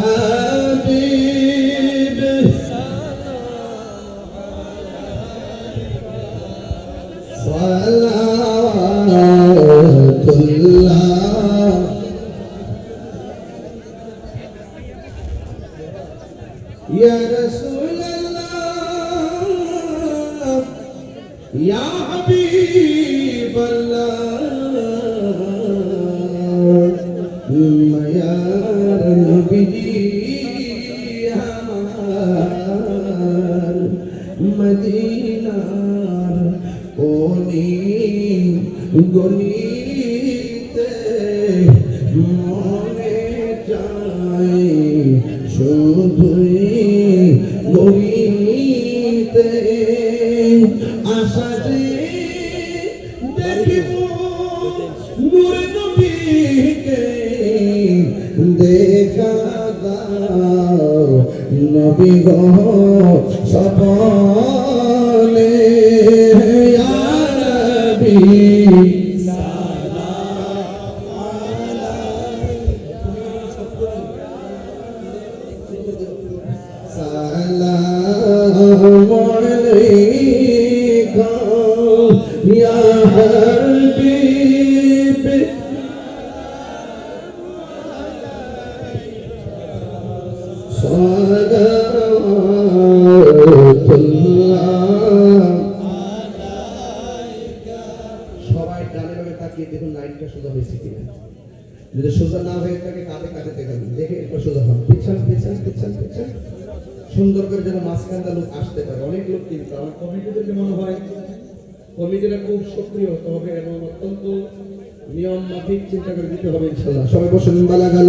حبيبه صلوات الله. يا رسول الله يا حبيب الله. আমার মদিনার কোনি গলিতে মনে চাই শুধুই গলিতে আশা যে দেখিব দেখা দাও নবী গো সপনে ইয়া সবাই ডানে বামে তাকিয়ে দেখুন লাইনটা সোজা হয়েছে কিনা। যদি সোজা না হয়ে থাকে, কাঁধে কাঁধে দেখাবেন দেখে এরপর সোজা হন। পিছন পিছন পিছন পিছন। সুন্দর করে যেন মাঝখানটা লোক আসতে পারে। অনেক লোক কিন্তু। আমার কমিটিদেরকে মনে হয়, কমিটিরা খুব সক্রিয় হতে হবে এবং অত্যন্ত নিয়ম মাফিক চিন্তা করে দিতে হবে ইনশাল্লাহ সবাই বসুন। বালা গেল